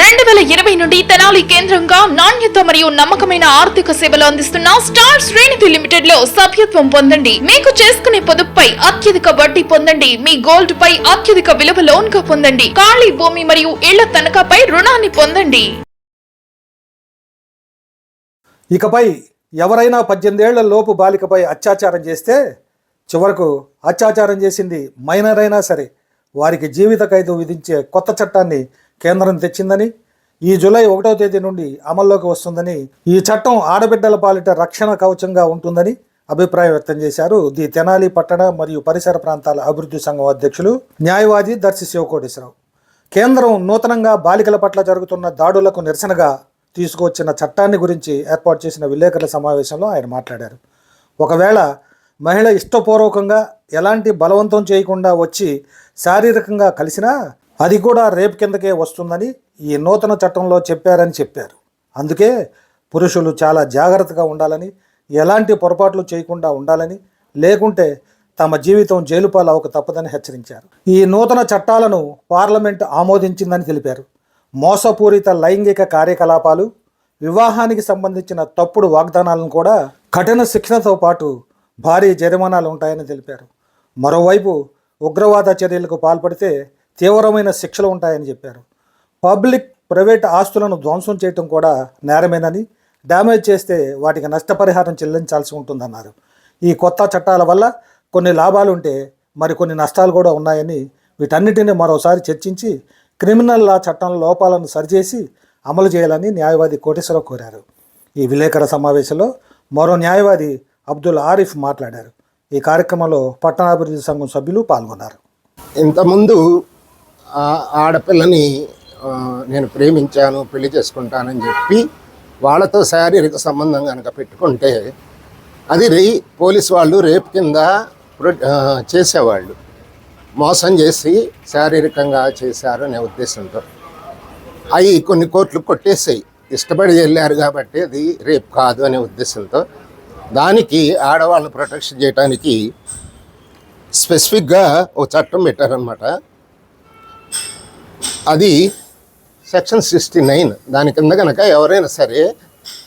రెండు వేల ఇరవై నుండి తెనాలి కేంద్రంగా నాణ్యత మరియు నమ్మకమైన ఆర్థిక సేవలు అందిస్తున్న స్టార్ శ్రేణిధి లిమిటెడ్లో సభ్యత్వం పొందండి. మీకు చేసుకునే పొదుపుపై అత్యధిక వడ్డీ పొందండి. మీ గోల్డ్ పై అత్యధిక విలువ లోన్గా పొందండి. ఖాళీ భూమి మరియు ఇళ్ళ తనఖాపై రుణాన్ని పొందండి. ఇకపై ఎవరైనా పద్దెనిమిదేళ్ళ లోపు బాలికపై అత్యాచారం చేస్తే చివరకు అత్యాచారం చేసింది మైనర్ అయినా సరే. వారికి జీవిత ఖైదు విధించే కొత్త చట్టాన్ని కేంద్రం తెచ్చిందని ఈ జూలై ఒకటో తేదీ నుండి అమల్లోకి వస్తుందని ఈ చట్టం ఆడబిడ్డల పాలిట రక్షణ కవచంగా ఉంటుందని అభిప్రాయం వ్యక్తం చేశారు ది తెనాలి పట్టణ మరియు పరిసర ప్రాంతాల అభివృద్ధి సంఘం అధ్యక్షులు న్యాయవాది దర్శి శివకోటేశ్వరరావు. కేంద్రం నూతనంగా బాలికల పట్ల జరుగుతున్న దాడులకు నిరసనగా తీసుకువచ్చిన చట్టాన్ని గురించి ఏర్పాటు చేసిన విలేకరుల సమావేశంలో ఆయన మాట్లాడారు. ఒకవేళ మహిళ ఇష్టపూర్వకంగా ఎలాంటి బలవంతం చేయకుండా వచ్చి శారీరకంగా కలిసినా అది కూడా రేపు కిందకే వస్తుందని ఈ నూతన చట్టంలో చెప్పారని చెప్పారు. అందుకే పురుషులు చాలా జాగ్రత్తగా ఉండాలని ఎలాంటి పొరపాట్లు చేయకుండా ఉండాలని లేకుంటే తమ జీవితం జైలుపాలవక తప్పదని హెచ్చరించారు. ఈ నూతన చట్టాలను పార్లమెంట్ ఆమోదించిందని తెలిపారు. మోసపూరిత లైంగిక కార్యకలాపాలు వివాహానికి సంబంధించిన తప్పుడు వాగ్దానాలను కూడా కఠిన శిక్షణతో పాటు భారీ జరిమానాలు ఉంటాయని తెలిపారు. మరోవైపు ఉగ్రవాద చర్యలకు పాల్పడితే తీవ్రమైన శిక్షలు ఉంటాయని చెప్పారు. పబ్లిక్ ప్రైవేట్ ఆస్తులను ధ్వంసం చేయటం కూడా నేరమేనని డ్యామేజ్ చేస్తే వాటికి నష్టపరిహారం చెల్లించాల్సి ఉంటుందన్నారు. ఈ కొత్త చట్టాల వల్ల కొన్ని లాభాలు ఉంటే మరికొన్ని నష్టాలు కూడా ఉన్నాయని వీటన్నిటిని మరోసారి చర్చించి క్రిమినల్ లా చట్టం లోపాలను సరిచేసి అమలు చేయాలని న్యాయవాది కోటేశ్వరరావు కోరారు. ఈ విలేకరుల సమావేశంలో మరో న్యాయవాది అబ్దుల్ ఆరిఫ్ మాట్లాడారు. ఈ కార్యక్రమంలో పట్టణాభివృద్ధి సంఘం సభ్యులు పాల్గొన్నారు. ఇంతకుముందు ఆడపిల్లని నేను ప్రేమించాను పెళ్ళి చేసుకుంటానని చెప్పి వాళ్ళతో శారీరక సంబంధం కనుక పెట్టుకుంటే అది రే పోలీస్ వాళ్ళు రేపు కింద ప్రొ- చేసేవాళ్ళు. మోసం చేసి శారీరకంగా చేశారు అనే ఉద్దేశంతో. అవి కొన్ని కోట్లు కొట్టేసాయి. ఇష్టపడి వెళ్ళారు కాబట్టి అది రేపు కాదు అనే ఉద్దేశంతో దానికి ఆడవాళ్ళని ప్రొటెక్షన్ చేయడానికి స్పెసిఫిక్గా ఒక చట్టం పెట్టారనమాట అది సెక్షన్ సిక్స్టీ నైన్. దాని కింద కనుక ఎవరైనా సరే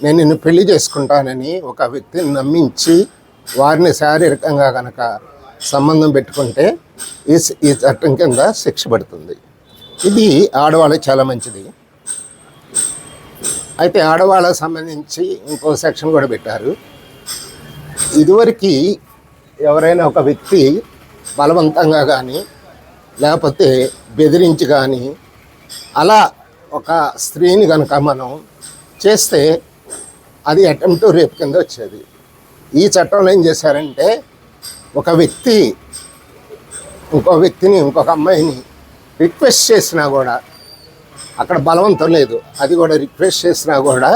నేను నిన్ను పెళ్ళి చేసుకుంటానని ఒక వ్యక్తిని నమ్మించి వారిని శారీరకంగా కనుక సంబంధం పెట్టుకుంటే ఈ ఈ చట్టం కింద శిక్ష పడుతుంది. ఇది ఆడవాళ్ళకి చాలా మంచిది. అయితే ఆడవాళ్ళకు సంబంధించి ఇంకో సెక్షన్ కూడా పెట్టారు. ఇదివరకు ఎవరైనా ఒక వ్యక్తి బలవంతంగా కానీ లేకపోతే బెదిరించి కానీ అలా ఒక స్త్రీని కనుక మనం చేస్తే అది అటెంప్ట్ రేపు కింద వచ్చేది. ఈ చట్టంలో ఏం చేశారంటే ఒక వ్యక్తి ఇంకో వ్యక్తిని ఇంకొక అమ్మాయిని రిక్వెస్ట్ చేసినా కూడా అక్కడ బలవంతం లేదు. అది కూడా రిక్వెస్ట్ చేసినా కూడా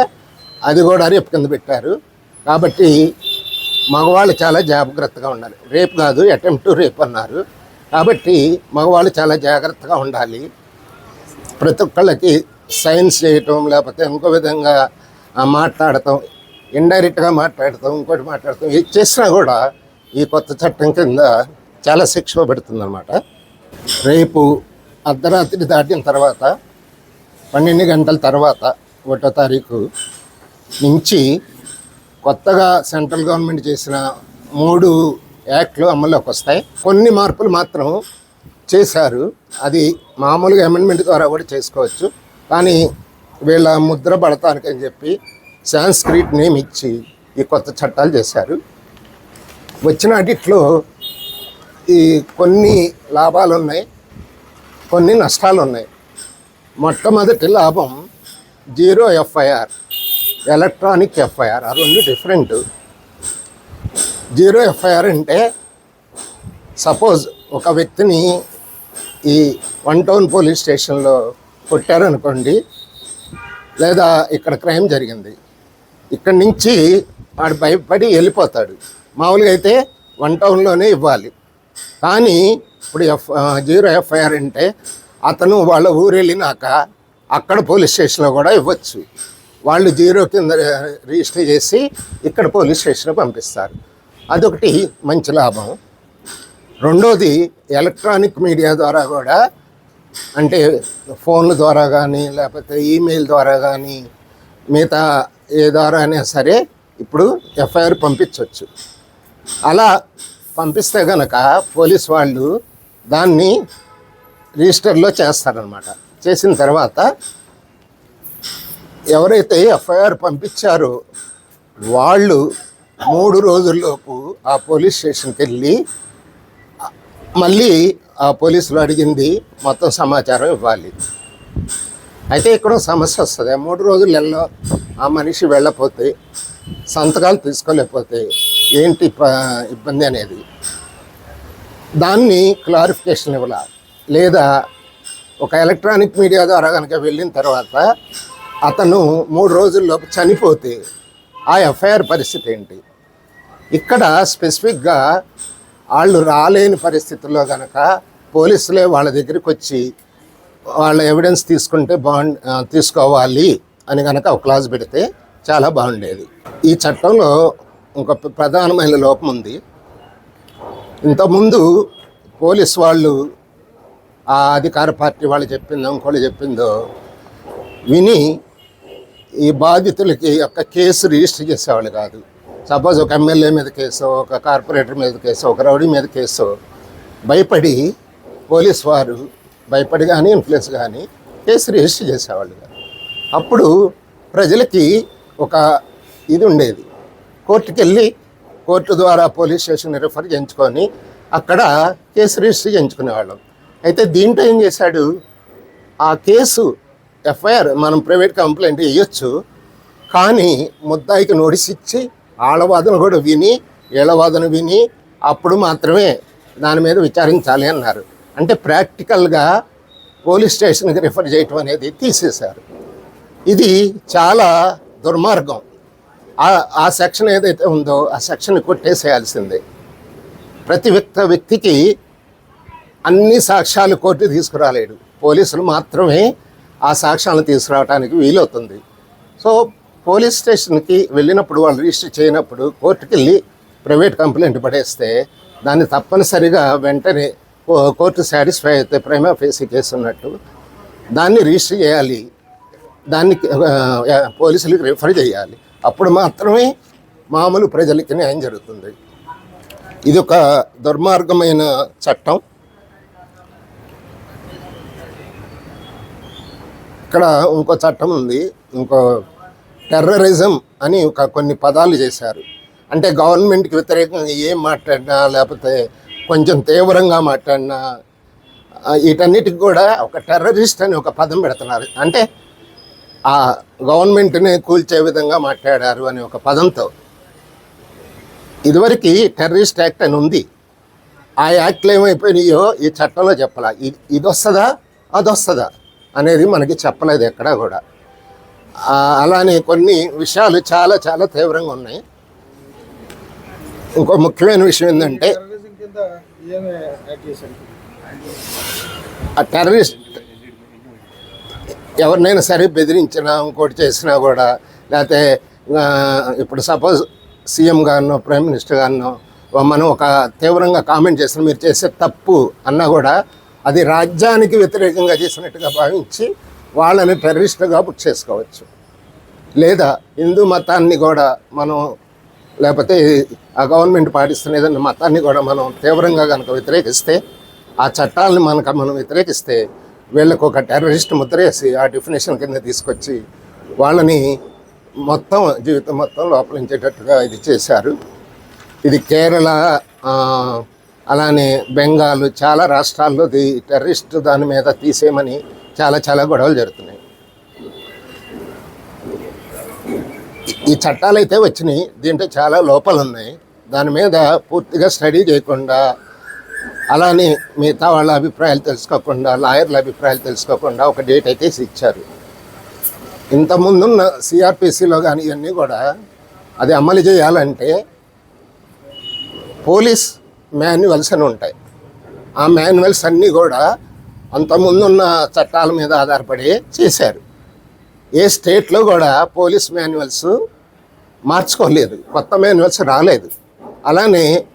అది కూడా రేపు కింద పెట్టారు. కాబట్టి మగవాళ్ళు చాలా జాగ్రత్తగా ఉండాలి. రేపు కాదు అటెంప్ట్ రేపు అన్నారు. కాబట్టి మగవాళ్ళు చాలా జాగ్రత్తగా ఉండాలి. ప్రతి ఒక్కళ్ళకి సైన్స్ చేయటం లేకపోతే ఇంకో విధంగా మాట్లాడటం ఇండైరెక్ట్గా మాట్లాడతాం ఇంకోటి మాట్లాడతాం ఏది చేసినా కూడా ఈ కొత్త చట్టం కింద చాలా శిక్ష పడుతుంది రేపు అర్ధరాత్రి దాటిన తర్వాత పన్నెండు గంటల తర్వాత ఒకటో తారీఖు నుంచి కొత్తగా సెంట్రల్ గవర్నమెంట్ చేసిన మూడు యాక్ట్లు అమల్లోకి వస్తాయి కొన్ని మార్పులు మాత్రం చేశారు. అది మామూలుగా అమెండ్మెంట్ ద్వారా కూడా చేసుకోవచ్చు. కానీ వీళ్ళ ముద్ర పడతానికని చెప్పి సాంస్క్రిట్ నేమ్ ఇచ్చి ఈ కొత్త చట్టాలు చేశారు. వచ్చిన అడిట్లో ఈ కొన్ని లాభాలు ఉన్నాయి కొన్ని నష్టాలు ఉన్నాయి మొట్టమొదటి లాభం జీరో ఎఫ్ఐఆర్ ఎలక్ట్రానిక్ ఎఫ్ఐఆర్ ఆ రెండు డిఫరెంట్ జీరో ఎఫ్ఐఆర్ అంటే సపోజ్ ఒక వ్యక్తిని ఈ వన్ టౌన్ పోలీస్ స్టేషన్లో కొట్టారనుకోండి లేదా ఇక్కడ క్రైమ్ జరిగింది ఇక్కడి నుంచి వాడు భయపడి వెళ్ళిపోతాడు. మామూలుగా అయితే వన్ టౌన్లోనే ఇవ్వాలి. కానీ ఇప్పుడు ఎఫ్ జీరో ఎఫ్ఐఆర్ అంటే అతను వాళ్ళ ఊరు వెళ్ళినాక అక్కడ పోలీస్ స్టేషన్లో కూడా ఇవ్వచ్చు. వాళ్ళు జీరో కింద రిజిస్టర్ చేసి ఇక్కడ పోలీస్ స్టేషన్ పంపిస్తారు. అదొకటి మంచి లాభం. రెండోది ఎలక్ట్రానిక్ మీడియా ద్వారా కూడా అంటే ఫోన్ల ద్వారా కానీ లేకపోతే ఈమెయిల్ ద్వారా కానీ మిగతా ఏ ద్వారా అయినా సరే ఇప్పుడు ఎఫ్ఐఆర్ పంపించవచ్చు అలా పంపిస్తే కనుక పోలీస్ వాళ్ళు దాన్ని రిజిస్టర్లో చేస్తారనమాట చేసిన తర్వాత ఎవరైతే ఎఫ్ఐఆర్ పంపించారో వాళ్ళు మూడు రోజుల్లోపు ఆ పోలీస్ స్టేషన్కి వెళ్ళి మళ్ళీ ఆ పోలీసులు అడిగింది మొత్తం సమాచారం ఇవ్వాలి. అయితే ఇక్కడ సమస్య వస్తుంది. ఆ మూడు రోజులలో ఆ మనిషి వెళ్ళపోతే సంతకాలు తీసుకోలేకపోతే ఏంటి ప- ఇబ్బంది అనేది? దాన్ని క్లారిఫికేషన్ ఇవ్వాల? లేదా ఒక ఎలక్ట్రానిక్ మీడియా ద్వారా కనుక వెళ్ళిన తర్వాత అతను మూడు రోజుల్లోపు చనిపోతే ఆ ఎఫ్ఐఆర్ పరిస్థితి ఏంటి? ఇక్కడ స్పెసిఫిక్గా వాళ్ళు రాలేని పరిస్థితుల్లో కనుక పోలీసులే వాళ్ళ దగ్గరికి వచ్చి వాళ్ళ ఎవిడెన్స్ తీసుకుంటే బాగు తీసుకోవాలి అని కనుక ఒక క్లాజ్ పెడితే చాలా బాగుండేది. ఈ చట్టంలో ఒక ప్రధానమైన లోపం ఉంది. ఇంతకుముందు పోలీస్ వాళ్ళు ఆ అధికార పార్టీ వాళ్ళు చెప్పిందో ఇంకోళ్ళు చెప్పిందో విని ఈ బాధితులకి యొక్క కేసు రిజిస్టర్ చేసేవాళ్ళు కాదు. సపోజ్ ఒక ఎమ్మెల్యే మీద కేసు ఒక కార్పొరేటర్ మీద కేసు ఒక రౌడీ మీద కేసు భయపడి పోలీస్ వారు భయపడి కానీ ఇన్ఫ్లుయెన్స్ కానీ కేసు రిజిస్టర్ చేసేవాళ్ళు కాదు. అప్పుడు ప్రజలకి ఒక ఇది ఉండేది. కోర్టుకి వెళ్ళి కోర్టు ద్వారా పోలీస్ స్టేషన్ రిఫర్ చేయించుకొని అక్కడ కేసు రిజిస్టర్ చేయించుకునేవాళ్ళం. అయితే దీంట్లో ఏం చేశాడు? ఆ కేసు ఎఫ్ఐఆర్ మనం ప్రైవేట్ కంప్లైంట్ వేయొచ్చు కానీ ముద్దాయికి నోటీస్ ఇచ్చి ఆళ్ళ కూడా విని ఏళవాదన విని అప్పుడు మాత్రమే దాని మీద విచారించాలి అన్నారు. అంటే ప్రాక్టికల్గా పోలీస్ స్టేషన్కి రిఫర్ చేయటం అనేది తీసేశారు. ఇది చాలా దుర్మార్గం. ఆ- ఆ సెక్షన్ ఏదైతే ఉందో ఆ సెక్షన్ కొట్టేసేయాల్సిందే. ప్రతి వ్యక్తి వ్యక్తికి అన్ని సాక్ష్యాలు కోర్టు తీసుకురాలేడు. పోలీసులు మాత్రమే ఆ సాక్ష్యాలను తీసుకురావడానికి వీలవుతుంది. సో పోలీస్ స్టేషన్కి వెళ్ళినప్పుడు వాళ్ళు రిజిస్టర్ చేయనప్పుడు కోర్టుకి వెళ్ళి ప్రైవేట్ కంప్లైంట్ పడేస్తే దాన్ని తప్పనిసరిగా వెంటనే కో- కోర్టు సాటిస్ఫై అయితే ప్రైమా ఫేసీ కేసు ఉన్నట్టు దాన్ని రిజిస్టర్ చేయాలి. దాన్ని పోలీసులకు రిఫర్ చేయాలి. అప్పుడు మాత్రమే మామూలు ప్రజలకి న్యాయం జరుగుతుంది. ఇది ఒక దుర్మార్గమైన చట్టం. ఇక్కడ ఇంకో చట్టం ఉంది. ఇంకో టెర్రరిజం అని ఒక కొన్ని పదాలు చేశారు. అంటే గవర్నమెంట్కి వ్యతిరేకంగా ఏం మాట్లాడినా లేకపోతే కొంచెం తీవ్రంగా మాట్లాడినా వీటన్నిటికి కూడా ఒక టెర్రరిస్ట్ అని ఒక పదం పెడుతున్నారు. అంటే ఆ గవర్నమెంట్ని కూల్చే విధంగా మాట్లాడారు అనే ఒక పదంతో. ఇదివరకు టెర్రరిస్ట్ యాక్ట్ అని ఉంది. ఆ యాక్ట్లు ఏమైపోయినాయో ఈ చట్టంలో చెప్పాల? ఇది ఇది వస్తుందా అది వస్తుందా అనేది మనకి చెప్పలేదు ఎక్కడా కూడా. అలానే కొన్ని విషయాలు చాలా చాలా తీవ్రంగా ఉన్నాయి. ఇంకో ముఖ్యమైన విషయం ఏంటంటే ఆ టెర్రరిస్ట్ ఎవరినైనా సరే బెదిరించినా ఇంకోటి చేసినా కూడా లేకపోతే ఇప్పుడు సపోజ్ సీఎం గారినో ప్రైమ్ మినిస్టర్ గారినో మనం ఒక తీవ్రంగా కామెంట్ చేసిన మీరు చేసే తప్పు అన్నా కూడా అది రాజ్యానికి వ్యతిరేకంగా చేసినట్టుగా భావించి వాళ్ళని టెర్రరిస్ట్గా బుక్ చేసుకోవచ్చు. లేదా హిందూ మతాన్ని కూడా మనం లేకపోతే ఆ గవర్నమెంట్ పాటిస్తున్న ఏదైనా మతాన్ని కూడా మనం తీవ్రంగా కనుక వ్యతిరేకిస్తే ఆ చట్టాలను మనకు మనం వ్యతిరేకిస్తే వీళ్ళకు ఒక టెర్రరిస్ట్ ముద్ర వేసి ఆ డెఫినేషన్ కింద తీసుకొచ్చి వాళ్ళని మొత్తం జీవితం మొత్తం లోపలించేటట్టుగా ఇది చేశారు. ఇది కేరళ అలానే బెంగాల్ చాలా రాష్ట్రాల్లో ఇది టెర్రరిస్ట్ దాని మీద తీసేయమని చాలా చాలా గొడవలు జరుగుతున్నాయి. ఈ చట్టాలు అయితే వచ్చినాయి దీంట్లో చాలా లోపాలు ఉన్నాయి దాని మీద పూర్తిగా స్టడీ చేయకుండా అలానే మిగతా వాళ్ళ అభిప్రాయాలు తెలుసుకోకుండా లాయర్ల అభిప్రాయాలు తెలుసుకోకుండా ఒక డేట్ అయితే ఇచ్చారు. ఇంతకుముందున్న సిఆర్పిసిలో కానీ ఇవన్నీ కూడా అది అమలు చేయాలంటే పోలీస్ మాన్యువల్స్ అని ఉంటాయి. ఆ మాన్యువల్స్ అన్నీ కూడా అంతకుముందున్న చట్టాల మీద ఆధారపడి చేశారు. ఏ స్టేట్లో కూడా పోలీస్ మాన్యువల్స్ మార్చుకోలేదు. కొత్త మాన్యువల్స్ రాలేదు. అలానే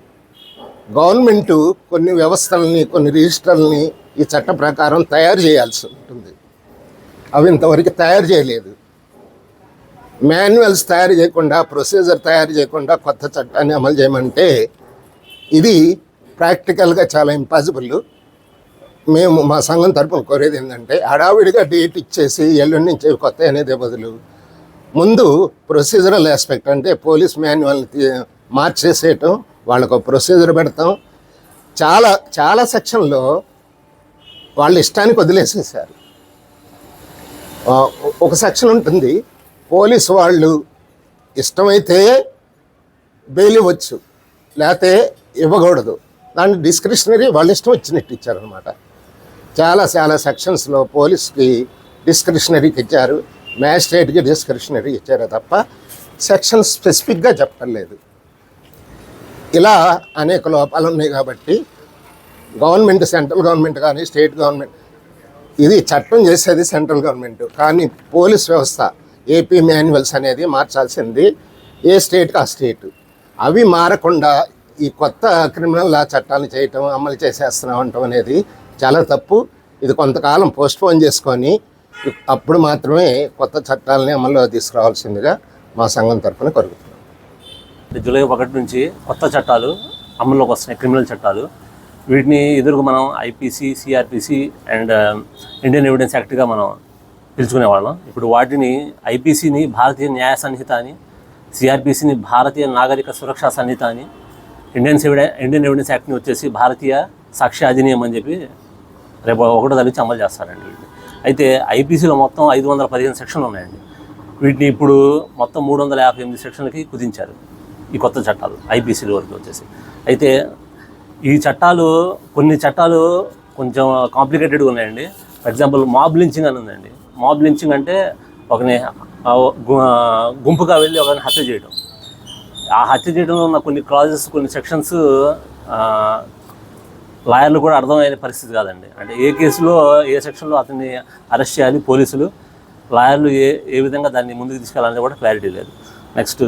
గవర్నమెంట్ కొన్ని వ్యవస్థలని కొన్ని రిజిస్టర్లని ఈ చట్ట ప్రకారం తయారు చేయాల్సి ఉంటుంది. అవి ఇంతవరకు తయారు చేయలేదు. మాన్యువల్స్ తయారు చేయకుండా ప్రొసీజర్ తయారు చేయకుండా కొత్త చట్టాన్ని అమలు చేయమంటే ఇది ప్రాక్టికల్గా చాలా ఇంపాసిబుల్ మేము మా సంఘం తరపున కోరేది ఏంటంటే హడావిడిగా డేట్ ఇచ్చేసి ఎల్లుండి నుంచి కొత్త అనేది బదులు. ముందు ప్రొసీజరల్ ఆస్పెక్ట్ అంటే పోలీస్ మాన్యువల్ని తీ- మార్చేసేయటం వాళ్ళకు ప్రొసీజర్ పెడతాం. చాలా చాలా సెక్షన్లో వాళ్ళ ఇష్టానికి వదిలేసేసారు ఒక సెక్షన్ ఉంటుంది పోలీసు వాళ్ళు ఇష్టమైతే బెయిల్ ఇవ్వచ్చు లేకపోతే ఇవ్వకూడదు. దాన్ని డిస్క్రిషనరీ వాళ్ళ ఇష్టం వచ్చినట్టు ఇచ్చారనమాట చాలా చాలా సెక్షన్స్లో పోలీస్కి డిస్క్రిషనరీకి ఇచ్చారు. మ్యాజిస్ట్రేట్కి డిస్క్రిషనరీ ఇచ్చారు తప్ప సెక్షన్ స్పెసిఫిక్గా చెప్పలేదు ఇలా అనేక లోపాలు ఉన్నాయి కాబట్టి గవర్నమెంట్ సెంట్రల్ గవర్నమెంట్ కానీ స్టేట్ గవర్నమెంట్ ఇది చట్టం చేసేది సెంట్రల్ గవర్నమెంట్. కానీ పోలీస్ వ్యవస్థ ఏపీ మాన్యువల్స్ అనేది మార్చాల్సింది ఏ స్టేట్కి ఆ స్టేట్. అవి మారకుండా ఈ కొత్త క్రిమినల్ లా చట్టాలను చేయటం అమలు చేసేస్తున్నాం అనేది చాలా తప్పు. ఇది కొంతకాలం పోస్ట్పోన్ చేసుకొని అప్పుడు మాత్రమే కొత్త చట్టాలని అమల్లో తీసుకురావాల్సిందిగా మా సంఘం తరఫున కోరుకుంటున్నాం. జూలై ఒకటి నుంచి కొత్త చట్టాలు అమల్లోకి వస్తున్నాయి క్రిమినల్ చట్టాలు. వీటిని ఎదురుగా మనం IPC CrPC and um, Indian evidence యాక్ట్గా మనం పిలుచుకునే వాళ్ళం. ఇప్పుడు వాటిని ఐపీసీని భారతీయ న్యాయ సంహిత అని సిఆర్పిసిని భారతీయ నాగరిక సురక్షా సంహిత అని ఇండియన్ ఎవిడె ఇండియన్ ఎవిడెన్స్ యాక్ట్ని వచ్చేసి భారతీయ సాక్ష్య అధినియం అని చెప్పి రేపు ఒకటో తరగతి అమలు చేస్తారండి వీటిని అయితే ఐపీసీలో మొత్తం ఐదు వందల పదిహేను సెక్షన్లు ఉన్నాయండి. వీటిని ఇప్పుడు మొత్తం మూడు వందల యాభై ఎనిమిది సెక్షన్లకి కుదించారు ఈ కొత్త చట్టాలు ఐపీసీల వరకు వచ్చేసి. అయితే ఈ చట్టాలు కొన్ని చట్టాలు కొంచెం కాంప్లికేటెడ్గా ఉన్నాయండి. ఫర్ ఎగ్జాంపుల్ మాబ్ లించింగ్ అని ఉందండి. మాబ్ లించింగ్ అంటే ఒకని గు- గుంపుగా వెళ్ళి ఒకరిని హత్య చేయడం. ఆ హత్య చేయడంలో ఉన్న కొన్ని క్లాజెస్ కొన్ని సెక్షన్స్ లాయర్లు కూడా అర్థమయ్యే పరిస్థితి కాదండి. అంటే ఏ కేసులో ఏ సెక్షన్లో అతన్ని అరెస్ట్ చేయాలి పోలీసులు లాయర్లు ఏ ఏ విధంగా దాన్ని ముందుకు తీసుకెళ్ళాలని కూడా క్లారిటీ లేదు. నెక్స్ట్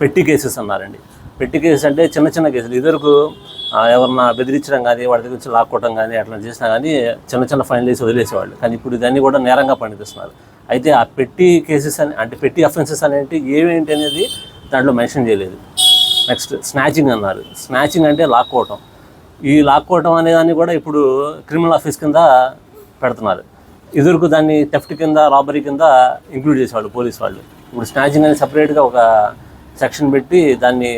పెట్టి కేసెస్ అన్నారండి. పెట్టి కేసెస్ అంటే చిన్న చిన్న కేసులు. ఇద్దరుకు ఎవరన్నా బెదిరించడం కానీ వాడి దగ్గర నుంచి లాక్కోవడం కానీ అట్లా చేసినా కానీ చిన్న చిన్న ఫైన్లు వేసి వదిలేసేవాళ్ళు. కానీ ఇప్పుడు దాన్ని కూడా నేరంగా పండిస్తున్నారు అయితే ఆ పెట్టి కేసెస్ అని అంటే పెట్టి అఫెన్సెస్ అనేవి ఏమేంటి అనేది దాంట్లో మెన్షన్ చేయలేదు. నెక్స్ట్ స్నాచింగ్ అన్నారు. స్నాచింగ్ అంటే లాక్కోవటం. ఈ లాక్కోవటం అనే దాన్ని కూడా ఇప్పుడు క్రిమినల్ ఆఫీస్ కింద పెడుతున్నారు. ఎదురుకు దాన్ని థెఫ్ట్ కింద రాబరీ కింద ఇంక్లూడ్ చేసేవాళ్ళు పోలీస్ వాళ్ళు. ఇప్పుడు స్నాచింగ్ అని సపరేట్గా ఒక సెక్షన్ పెట్టి దాన్ని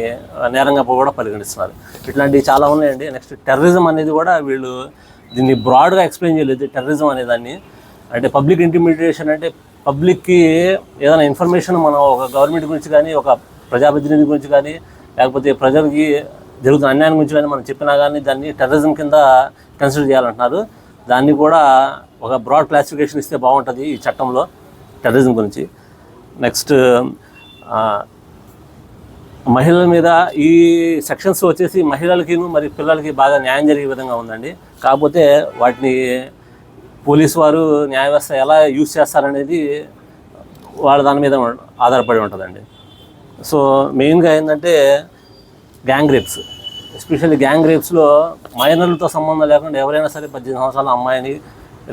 నేరంగా కూడా పరిగణిస్తున్నారు. ఇట్లాంటివి చాలా ఉన్నాయండి. నెక్స్ట్ టెర్రరిజం అనేది కూడా వీళ్ళు దీన్ని బ్రాడ్గా ఎక్స్ప్లెయిన్ చేయలేదు. టెర్రరిజం అనే దాన్ని. అంటే పబ్లిక్ ఇంటిమిడియేషన్ అంటే పబ్లిక్కి ఏదైనా ఇన్ఫర్మేషన్ మనం ఒక గవర్నమెంట్ గురించి కానీ ఒక ప్రజాప్రతినిధి గురించి కానీ లేకపోతే ప్రజలకి జరుగుతున్న అన్యాయం గురించి కానీ మనం చెప్పినా కానీ దాన్ని టెర్రరిజం కింద కన్సిడర్ చేయాలంటున్నారు. దాన్ని కూడా ఒక బ్రాడ్ క్లాసిఫికేషన్ ఇస్తే బాగుంటుంది ఈ చట్టంలో టెర్రరిజం గురించి. నెక్స్ట్ మహిళల మీద ఈ సెక్షన్స్ వచ్చేసి మహిళలకి మరి పిల్లలకి బాగా న్యాయం జరిగే విధంగా ఉందండి. కాకపోతే వాటిని పోలీసు వారు న్యాయ వ్యవస్థ ఎలా యూజ్ చేస్తారనేది వాళ్ళ దాని మీద ఆధారపడి ఉంటుందండి. సో మెయిన్గా ఏంటంటే గ్యాంగ్ రేప్స్ ఎస్పెషల్లీ గ్యాంగ్ రేప్స్లో మైనర్లతో సంబంధం లేకుండా ఎవరైనా సరే పద్దెనిమిది సంవత్సరాల అమ్మాయిని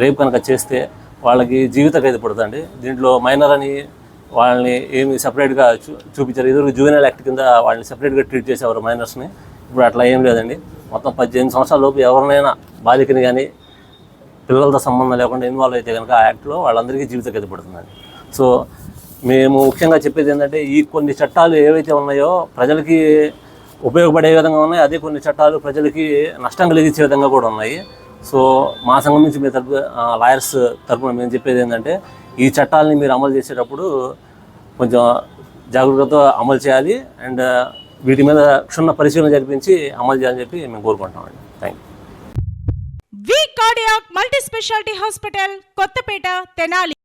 రేప్ కనుక చేస్తే వాళ్ళకి జీవిత ఖైదు పడుతుంది దీంట్లో మైనర్ అని వాళ్ళని ఏమి సపరేట్గా చూ చూపించారు. ఎదురు జూనియర్ యాక్ట్ కింద వాళ్ళని సపరేట్గా ట్రీట్ చేసేవారు మైనర్స్ని. ఇప్పుడు అట్లా ఏం లేదండి. మొత్తం పద్దెనిమిది సంవత్సరాల లోపు ఎవరినైనా బాలికని కానీ పిల్లలతో సంబంధం లేకుండా ఇన్వాల్వ్ అయితే కనుక ఆ యాక్ట్లో వాళ్ళందరికీ జీవిత ఖైదు పడుతుందండి. సో మేము ముఖ్యంగా చెప్పేది ఏంటంటే ఈ కొన్ని చట్టాలు ఏవైతే ఉన్నాయో ప్రజలకి ఉపయోగపడే విధంగా ఉన్నాయి. అదే కొన్ని చట్టాలు ప్రజలకి నష్టం కలిగించే విధంగా కూడా ఉన్నాయి. సో మా సంఘం నుంచి మీ తరపు లాయర్స్ తరపున మేము చెప్పేది ఏంటంటే ఈ చట్టాలని మీరు అమలు చేసేటప్పుడు కొంచెం జాగ్రత్తతో అమలు చేయాలి అండ్ వీటి మీద క్షుణ్ణ పరిశీలన జరిపించి అమలు చేయాలని చెప్పి మేము కోరుకుంటామండి thank you V cardiac multi speciality hospital Kothapeta Tenali.